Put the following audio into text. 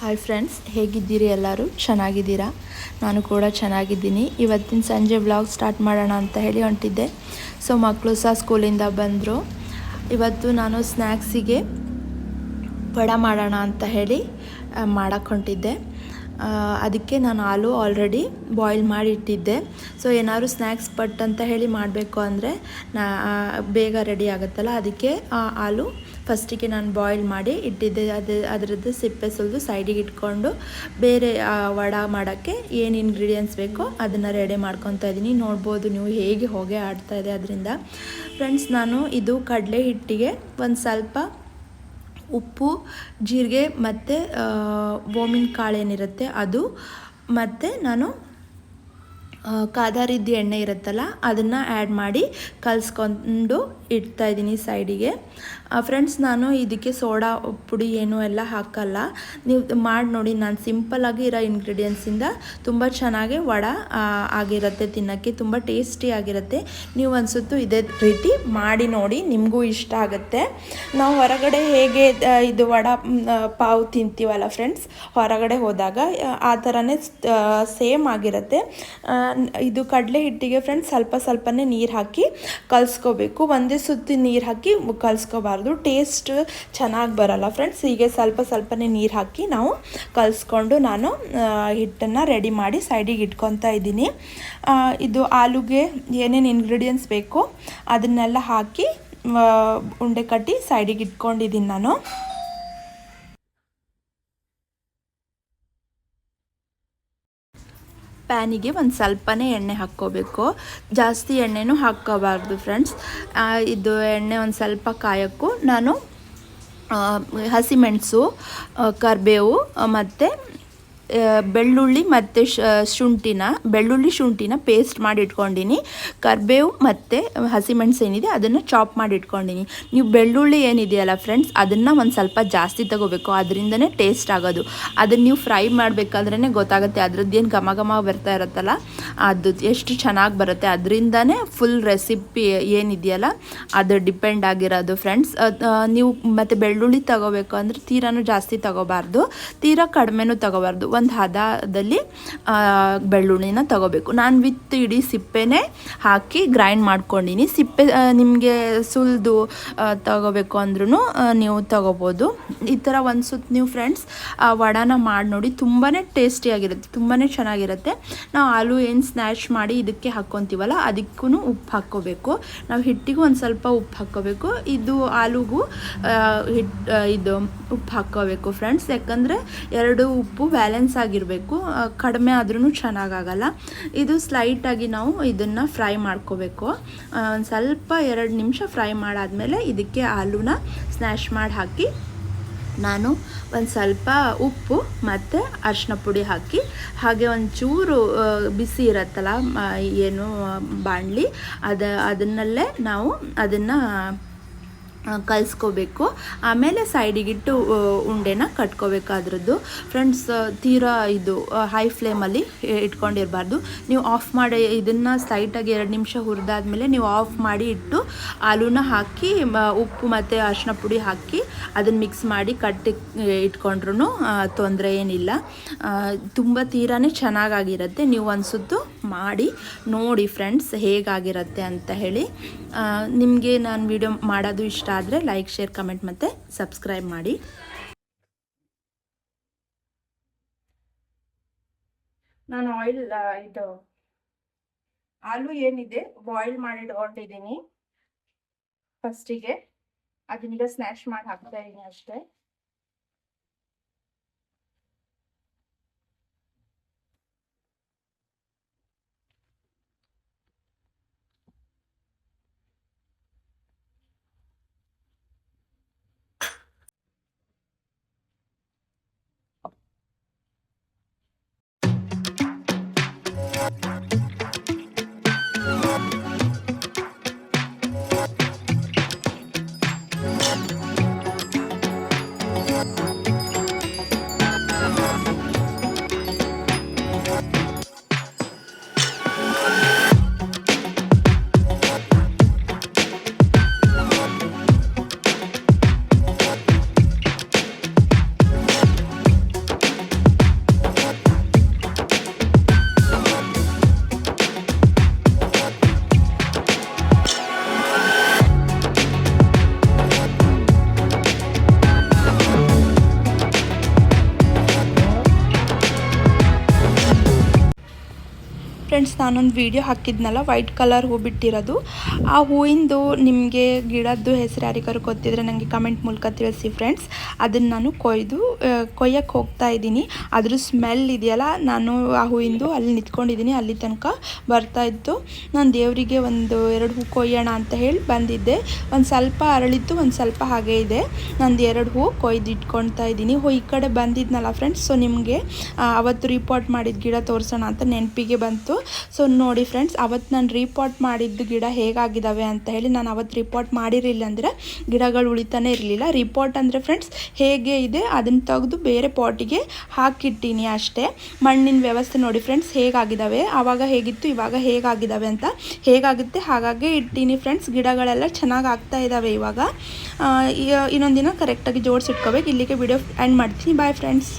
Hi friends ಹೇಗಿದ್ದೀರಿ ಎಲ್ಲರೂ? ಚೆನ್ನಾಗಿದ್ದೀರಾ? ನಾನು ಕೂಡ ಚೆನ್ನಾಗಿದ್ದೀನಿ. ಇವತ್ತಿನ ಸಂಜೆ ವ್ಲಾಗ್ ಸ್ಟಾರ್ಟ್ ಮಾಡೋಣ ಅಂತ ಹೇಳಿ ಹೊಂಟಿದ್ದೆ. ಸೊ ಮಕ್ಕಳು ಸಹ ಸ್ಕೂಲಿಂದ ಬಂದರು. ಇವತ್ತು ನಾನು ಸ್ನ್ಯಾಕ್ಸಿಗೆ ವಡ ಮಾಡೋಣ ಅಂತ ಹೇಳಿ ಮಾಡಕ್ಕೆ ಹೊಂಟಿದ್ದೆ. ಅದಕ್ಕೆ ನಾನು ಹಾಲು ಆಲ್ರೆಡಿ ಬಾಯ್ಲ್ ಮಾಡಿ ಇಟ್ಟಿದ್ದೆ ಸೊ ಏನಾದ್ರು ಸ್ನ್ಯಾಕ್ಸ್ ಪಟ್ ಅಂತ ಹೇಳಿ ಮಾಡಬೇಕು ಅಂದರೆ ನಾ ಬೇಗ ರೆಡಿ ಆಗುತ್ತಲ್ಲ, ಅದಕ್ಕೆ ಆ ಹಾಲು ಫಸ್ಟಿಗೆ ನಾನು ಬಾಯ್ಲ್ ಮಾಡಿ ಇಟ್ಟಿದ್ದೆ. ಅದು, ಅದರದ್ದು ಸಿಪ್ಪೆ ಸುಲಿದು ಸೈಡಿಗೆ ಇಟ್ಕೊಂಡು ಬೇರೆ ವಡ ಮಾಡೋಕ್ಕೆ ಏನು ಇಂಗ್ರೀಡಿಯೆಂಟ್ಸ್ ಬೇಕೋ ಅದನ್ನು ರೆಡಿ ಮಾಡ್ಕೊತಾ ಇದ್ದೀನಿ. ನೋಡ್ಬೋದು ನೀವು ಹೇಗೆ ಹೊಗೆ ಆಡ್ತಾ ಇದೆ ಅದರಿಂದ. ಫ್ರೆಂಡ್ಸ್ ನಾನು ಇದು ಕಡಲೆ ಹಿಟ್ಟಿಗೆ ಒಂದು ಸ್ವಲ್ಪ ಉಪ್ಪು, ಜೀರಿಗೆ ಮತ್ತು ಬೋಮಿನ ಕಾಳು ಏನಿರುತ್ತೆ ಅದು. ಮತ್ತು ನಾನು ಕಾದಾರಿದ್ದು ಎಣ್ಣೆ ಇರುತ್ತಲ್ಲ, ಅದನ್ನು ಆ್ಯಡ್ ಮಾಡಿ ಕಲಿಸ್ಕೊಂಡು ಇಡ್ತಾ ಇದ್ದೀನಿ ಸೈಡಿಗೆ ಫ್ರೆಂಡ್ಸ್ ನಾನು ಇದಕ್ಕೆ ಸೋಡಾ, ಪುಡಿ ಏನು ಎಲ್ಲ ಹಾಕಲ್ಲ. ನೀವು ಮಾಡಿ ನೋಡಿ, ನಾನು ಸಿಂಪಲ್ಲಾಗಿ ಇರೋ ಇಂಗ್ರೀಡಿಯೆಂಟ್ಸಿಂದ ತುಂಬ ಚೆನ್ನಾಗಿ ವಡ ಆಗಿರುತ್ತೆ, ತಿನ್ನೋಕ್ಕೆ ತುಂಬ ಟೇಸ್ಟಿ ಆಗಿರುತ್ತೆ. ನೀವು ಅನಿಸುತ್ತು ಇದೇ ರೀತಿ ಮಾಡಿ ನೋಡಿ, ನಿಮಗೂ ಇಷ್ಟ ಆಗುತ್ತೆ. ನಾವು ಹೊರಗಡೆ ಹೇಗೆ ಇದು ವಡ ಪಾವು ತಿಂತೀವಲ್ಲ ಫ್ರೆಂಡ್ಸ್ ಹೊರಗಡೆ ಹೋದಾಗ, ಆ ಥರನೇ ಸೇಮ್ ಆಗಿರುತ್ತೆ. ಇದು ಕಡಲೆ ಹಿಟ್ಟಿಗೆ ಫ್ರೆಂಡ್ಸ್ ಸ್ವಲ್ಪ ಸ್ವಲ್ಪನೇ ನೀರು ಹಾಕಿ ಕಲಿಸ್ಕೋಬೇಕು. ಒಂದೇ ಸುತ್ತಿ ನೀರು ಹಾಕಿ ಕಲಿಸ್ಕೋಬಾರ್ದು. ಟೇಸ್ಟ್ ಚೆನ್ನಾಗಿ ಬರಲ್ಲ ಫ್ರೆಂಡ್ಸ್ ಹೀಗೆ ಸ್ವಲ್ಪ ಸ್ವಲ್ಪನೇ ನೀರು ಹಾಕಿ ನಾವು ಕಲಿಸ್ಕೊಂಡು ನಾನು ಹಿಟ್ಟನ್ನು ರೆಡಿ ಮಾಡಿ ಸೈಡಿಗೆ ಇಟ್ಕೊತಾ ಇದ್ದೀನಿ. ಇದು ಆಲೂಗೆ ಏನೇನು ಇಂಗ್ರೀಡಿಯೆಂಟ್ಸ್ ಬೇಕು ಅದನ್ನೆಲ್ಲ ಹಾಕಿ ಉಂಡೆ ಕಟ್ಟಿ ಸೈಡಿಗೆ ಇಟ್ಕೊಂಡಿದ್ದೀನಿ ನಾನು. ಪ್ಯಾನಿಗೆ ಒಂದು ಸ್ವಲ್ಪನೇ ಎಣ್ಣೆ ಹಾಕ್ಕೋಬೇಕು. ಜಾಸ್ತಿ ಎಣ್ಣೆನೂ ಹಾಕ್ಕೋಬಾರ್ದು ಫ್ರೆಂಡ್ಸ್. ಇದು ಎಣ್ಣೆ ಒಂದು ಸ್ವಲ್ಪ ಕಾಯೋಕ್ಕೂ ನಾನು ಹಸಿಮೆಣಸು ಕರಿಬೇವು ಮತ್ತು ಬೆಳ್ಳುಳ್ಳಿ ಮತ್ತು ಶುಂಠಿನ, ಬೆಳ್ಳುಳ್ಳಿ ಶುಂಠಿನ ಪೇಸ್ಟ್ ಮಾಡಿ ಇಟ್ಕೊಂಡಿನಿ ಕರಿಬೇವು ಮತ್ತು ಹಸಿಮೆಣಸು ಏನಿದೆ ಅದನ್ನು ಚಾಪ್ ಮಾಡಿ ಇಟ್ಕೊಂಡಿನಿ ನೀವು ಬೆಳ್ಳುಳ್ಳಿ ಏನಿದೆಯಲ್ಲ ಫ್ರೆಂಡ್ಸ್ ಅದನ್ನು ಒಂದು ಸ್ವಲ್ಪ ಜಾಸ್ತಿ ತಗೋಬೇಕು. ಅದರಿಂದನೇ ಟೇಸ್ಟ್ ಆಗೋದು. ಅದನ್ನು ನೀವು ಫ್ರೈ ಮಾಡಬೇಕಾದ್ರೇ ಗೊತ್ತಾಗುತ್ತೆ. ಅದ್ರದ್ದು ಏನು ಘಮ ಘಮ ಬರ್ತಾ ಇರುತ್ತಲ್ಲ ಅದು ಎಷ್ಟು ಚೆನ್ನಾಗಿ ಬರುತ್ತೆ. ಅದರಿಂದನೇ ಫುಲ್ ರೆಸಿಪಿ ಏನಿದೆಯಲ್ಲ, ಅದು ಡಿಪೆಂಡ್ ಆಗಿರೋದು ಫ್ರೆಂಡ್ಸ್ ನೀವು ಮತ್ತು ಬೆಳ್ಳುಳ್ಳಿ ತಗೋಬೇಕು ಅಂದರೆ ತೀರಾನು ಜಾಸ್ತಿ ತಗೋಬಾರ್ದು. ತೀರಾ ಕಡಿಮೆನೂ ತಗೋಬಾರ್ದು. ಒಂದು ಹದದಲ್ಲಿ ಬೆಳ್ಳುಳ್ಳಿನ ತಗೋಬೇಕು. ನಾನು ವಿತ್ ಇಡೀ ಸಿಪ್ಪೆನೇ ಹಾಕಿ ಗ್ರೈಂಡ್ ಮಾಡ್ಕೊಂಡಿನಿ. ಸಿಪ್ಪೆ ನಿಮಗೆ ಸುಲಿದು ತಗೋಬೇಕು ಅಂದ್ರೂ ನೀವು ತಗೋಬೋದು. ಈ ಥರ ಒಂದು ಸುತ್ತ ನೀವು ಫ್ರೆಂಡ್ಸ್ ವಡಾನ ಮಾಡಿ ನೋಡಿ. ತುಂಬಾ ಟೇಸ್ಟಿಯಾಗಿರುತ್ತೆ ತುಂಬಾ ಚೆನ್ನಾಗಿರುತ್ತೆ. ನಾವು ಆಲೂ ಏನು ಸ್ನ್ಯಾಶ್ ಮಾಡಿ ಇದಕ್ಕೆ ಹಾಕ್ಕೊತೀವಲ್ಲ ಅದಕ್ಕೂ ಉಪ್ಪು ಹಾಕ್ಕೋಬೇಕು. ನಾವು ಹಿಟ್ಟಿಗೂ ಒಂದು ಸ್ವಲ್ಪ ಉಪ್ಪು ಹಾಕ್ಕೋಬೇಕು. ಇದು ಆಲೂಗೂ ಹಿಟ್ಟು ಇದು ಉಪ್ಪು ಹಾಕ್ಕೋಬೇಕು ಫ್ರೆಂಡ್ಸ್ ಯಾಕಂದರೆ ಎರಡು ಉಪ್ಪು ಬ್ಯಾಲೆನ್ಸ್ ಆಗಿರಬೇಕು ಕಡಿಮೆ ಆದ್ರೂ ಚೆನ್ನಾಗಾಗಲ್ಲ. ಇದು ಸ್ಲೈಟಾಗಿ ನಾವು ಇದನ್ನು ಫ್ರೈ ಮಾಡ್ಕೋಬೇಕು. ಒಂದು ಸ್ವಲ್ಪ ಎರಡು ನಿಮಿಷ ಫ್ರೈ ಮಾಡಾದಮೇಲೆ ಇದಕ್ಕೆ ಆಲೂನ ಸ್ನ್ಯಾಶ್ ಮಾಡಿ ಹಾಕಿ, ನಾನು ಒಂದು ಸ್ವಲ್ಪ ಉಪ್ಪು ಮತ್ತು ಅರಿಶಿನ ಪುಡಿ ಹಾಕಿ, ಹಾಗೆ ಒಂಚೂರು ಚೂರು ಬಿಸಿ ಇರತ್ತಲ್ಲ ಏನು ಬಾಣಲಿ ಅದು, ಅದನ್ನಲ್ಲೇ ನಾವು ಅದನ್ನು ಕಲಿಸ್ಕೋಬೇಕು. ಆಮೇಲೆ ಸೈಡಿಗಿಟ್ಟು ಉಂಡೆನ ಕಟ್ಕೋಬೇಕಾದ್ರದ್ದು. ಫ್ರೆಂಡ್ಸ್ ತೀರಾ ಇದು ಹೈ ಫ್ಲೇಮಲ್ಲಿ ಇಟ್ಕೊಂಡಿರಬಾರ್ದು. ನೀವು ಆಫ್ ಮಾಡಿ, ಇದನ್ನು ಸ್ಲೈಟಾಗಿ ಎರಡು ನಿಮಿಷ ಹುರಿದಾದ್ಮೇಲೆ ನೀವು ಆಫ್ ಮಾಡಿ ಇಟ್ಟು, ಆಲೂನ ಹಾಕಿ ಉಪ್ಪು ಮತ್ತು ಅರಿಶಿನ ಪುಡಿ ಹಾಕಿ, ಅದನ್ನು ಮಿಕ್ಸ್ ಮಾಡಿ ಕಟ್ಟಿ ಇಟ್ಕೊಂಡ್ರೂ ತೊಂದರೆ ಏನಿಲ್ಲ. ತುಂಬ ತೀರಾನೇ ಚೆನ್ನಾಗಾಗಿರುತ್ತೆ. ನೀವು ಒಂದು ಸುತ್ತು ಮಾಡಿ ನೋಡಿ ಫ್ರೆಂಡ್ಸ್ ಹೇಗಾಗಿರುತ್ತೆ ಅಂತ ಹೇಳಿ. ನಿಮಗೆ ನಾನು ವಿಡಿಯೋ ಮಾಡೋದು ಇಷ್ಟ ಆದರೆ ಲೈಕ್ ಶೇರ್ ಕಮೆಂಟ್ ಮತ್ತು ಸಬ್ಸ್ಕ್ರೈಬ್ ಮಾಡಿ. ನಾನು ಆಯಿಲ್ ಇದು ಆಲೂ ಏನಿದೆ ಬಾಯ್ಲ್ ಮಾಡಿ ಇಟ್ಕೊಂಡಿದ್ದೀನಿ ಫಸ್ಟಿಗೆ ಅದನ್ನೀಗ ಸ್ನ್ಯಾಶ್ ಮಾಡಿ ಹಾಕ್ತಾ ಇದ್ದೀನಿ ಅಷ್ಟೇ. Bye. ಫ್ರೆಂಡ್ಸ್ ನಾನೊಂದು ವೀಡಿಯೋ ಹಾಕಿದ್ನಲ್ಲ ವೈಟ್ ಕಲರ್ ಹೂ ಬಿಟ್ಟಿರೋದು. ಆ ಹೂವಿಂದು ನಿಮಗೆ ಗಿಡದ್ದು ಹೆಸರು ಯಾರಿಗಾರು ಗೊತ್ತಿದ್ರೆ ನನಗೆ ಕಮೆಂಟ್ ಮೂಲಕ ತಿಳಿಸಿ ಫ್ರೆಂಡ್ಸ್ ಅದನ್ನು ನಾನು ಕೊಯ್ದು ಕೊಯ್ಯಕ್ಕೆ ಹೋಗ್ತಾ ಇದ್ದೀನಿ. ಅದ್ರ ಸ್ಮೆಲ್ ಇದೆಯಲ್ಲ, ನಾನು ಆ ಹೂವಿಂದು ಅಲ್ಲಿ ನಿಂತ್ಕೊಂಡಿದ್ದೀನಿ, ಅಲ್ಲಿ ತನಕ ಬರ್ತಾ ಇತ್ತು. ನಾನು ದೇವರಿಗೆ ಒಂದು ಎರಡು ಹೂ ಕೊಯ್ಯೋಣ ಅಂತ ಹೇಳಿ ಬಂದಿದ್ದೆ. ಒಂದು ಸ್ವಲ್ಪ ಅರಳಿತ್ತು, ಒಂದು ಸ್ವಲ್ಪ ಹಾಗೆ ಇದೆ. ನಂದು ಎರಡು ಹೂ ಕೊಯ್ದು ಇಟ್ಕೊಳ್ತಾ ಇದ್ದೀನಿ. ಹೋ ಈ ಕಡೆ ಬಂದಿದ್ನಲ್ಲ ಫ್ರೆಂಡ್ಸ್ ಸೊ ನಿಮಗೆ ಅವತ್ತು ರಿಪೋರ್ಟ್ ಮಾಡಿದ ಗಿಡ ತೋರಿಸೋಣ ಅಂತ ನೆನಪಿಗೆ ಬಂತು. ಸೊ ನೋಡಿ ಫ್ರೆಂಡ್ಸ್ ಅವತ್ತು ನಾನು ರಿಪೋರ್ಟ್ ಮಾಡಿದ್ದು ಗಿಡ ಹೇಗಾಗಿದ್ದಾವೆ ಅಂತ ಹೇಳಿ ನಾನು ಅವತ್ತು ರಿಪೋರ್ಟ್ ಮಾಡಿರಲಿಲ್ಲ ಅಂದರೆ ಗಿಡಗಳು ಉಳಿತಾನೆ ಇರಲಿಲ್ಲ. ರಿಪೋರ್ಟ್ ಅಂದರೆ ಫ್ರೆಂಡ್ಸ್ ಹೇಗೆ ಇದೆ ಅದನ್ನು ತೆಗೆದು ಬೇರೆ ಪಾಟಿಗೆ ಹಾಕಿಟ್ಟೀನಿ ಅಷ್ಟೇ. ಮಣ್ಣಿನ ವ್ಯವಸ್ಥೆ ನೋಡಿ ಫ್ರೆಂಡ್ಸ್ ಹೇಗಾಗಿದ್ದಾವೆ ಆವಾಗ ಹೇಗಿತ್ತು, ಇವಾಗ ಹೇಗಾಗಿದ್ದಾವೆ ಅಂತ ಹೇಗಾಗುತ್ತೆ ಹಾಗಾಗಿ ಇಟ್ಟೀನಿ ಫ್ರೆಂಡ್ಸ್ ಗಿಡಗಳೆಲ್ಲ ಚೆನ್ನಾಗಿ ಆಗ್ತಾ ಇದ್ದಾವೆ ಇವಾಗ. ಇನ್ನೊಂದಿನ ಕರೆಕ್ಟಾಗಿ ಜೋಡಿಸಿಟ್ಕೋಬೇಕು ಇಲ್ಲಿಗೆ ವಿಡಿಯೋ ಎಂಡ್ ಮಾಡ್ತೀನಿ. Bye friends